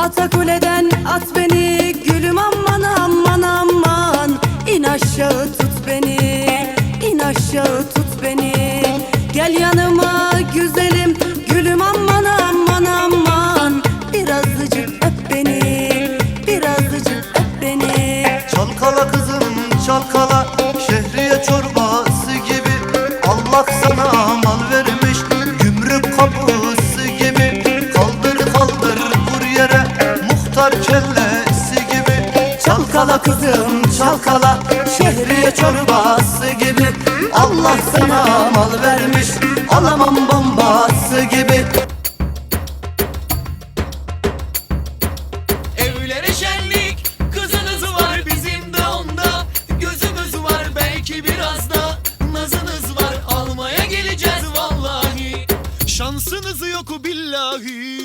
Ata kuleden at beni Gülüm aman aman aman. İn aşağı tut beni İn aşağı tut beni. Gel yanıma güzelim Gülüm aman aman aman. Birazcık öp beni Birazcık öp beni. Çalkala kız Çalkala kızım çalkala. Şehriye çorbası gibi. Allah sana mal vermiş Alamam bombası gibi. Evlere şenlik Kızınız var bizim de onda. Gözümüz var belki biraz da Nazınız var. Almaya geleceğiz vallahi. Şansınız yok billahi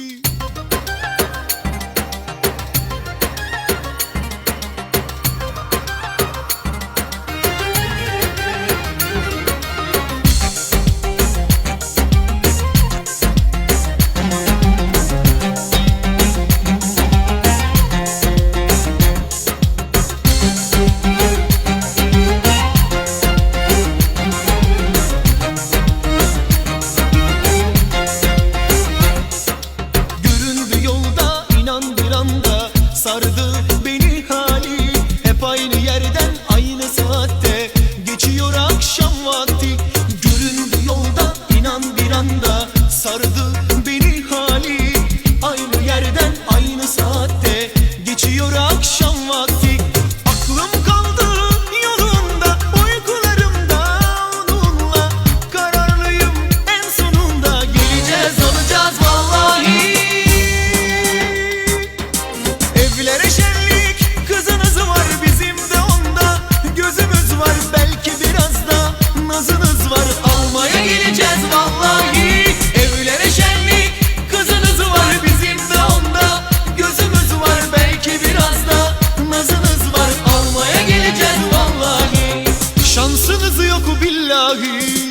da nazınız var. Almaya geleceğiz vallahi. Evlere şenlik kızınız var bizim de onda. Gözümüz var belki biraz da nazınız var. Almaya geleceğiz vallahi. Şansınız yok billahi